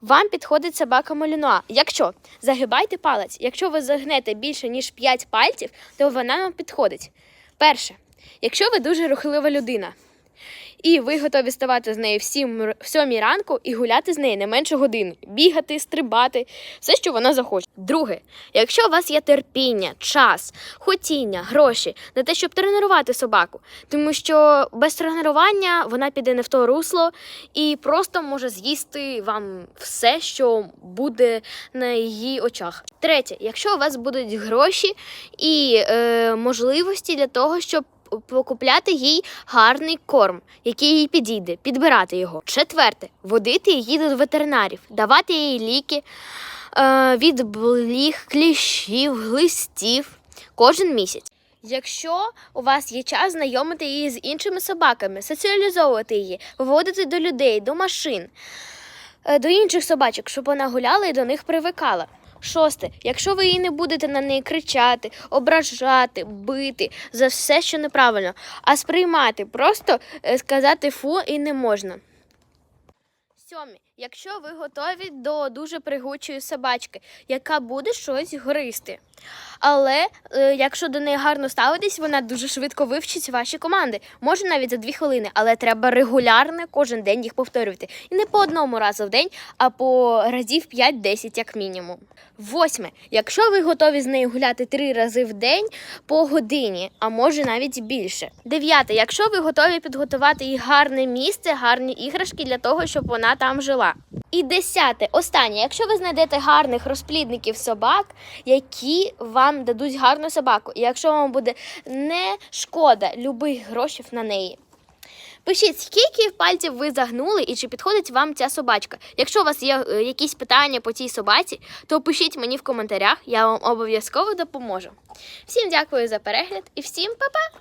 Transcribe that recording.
Вам підходить собака Малінуа. Якщо загибайте палець, якщо ви загнете більше ніж 5 пальців, то вона вам підходить. Перше, якщо ви дуже рухлива людина, і ви готові ставати з нею в 7, в 7 ранку і гуляти з нею не менше години, бігати, стрибати, все, що вона захоче. Друге, якщо у вас є терпіння, час, хотіння, гроші на те, щоб тренувати собаку, тому що без тренування вона піде не в то русло і просто може з'їсти вам все, що буде на її очах. Третє, якщо у вас будуть гроші і е, можливості для того, щоб покупляти їй гарний корм, який їй підійде, підбирати його. Четверте, водити її до ветеринарів, давати їй ліки е, від бліг, кліщів, глистів кожен місяць. Якщо у вас є час знайомити її з іншими собаками, соціалізовувати її, виводити до людей, до машин, е, до інших собачок, щоб вона гуляла і до них привикала. Шосте, якщо ви її не будете на неї кричати, ображати, бити за все, що неправильно, а сприймати, просто е, сказати фу і не можна. Сьомі, якщо ви готові до дуже пригучої собачки, яка буде щось гризти. Але е, якщо до неї гарно ставитись, вона дуже швидко вивчить ваші команди. Може навіть за дві хвилини, але треба регулярно кожен день їх повторювати. І не по одному разу в день, а по разів 5-10 як мінімум. Восьме, якщо ви готові з нею гуляти три рази в день по годині, а може навіть більше. Дев'яте, якщо ви готові підготувати їй гарне місце, гарні іграшки для того, щоб вона там жила. І десяте, останнє, якщо ви знайдете гарних розплідників собак, які вам дадуть гарну собаку, і якщо вам буде не шкода любих грошей на неї. Пишіть, скільки пальців ви загнули і чи підходить вам ця собачка. Якщо у вас є е, якісь питання по цій собаці, то пишіть мені в коментарях, я вам обов'язково допоможу. Всім дякую за перегляд і всім па-па!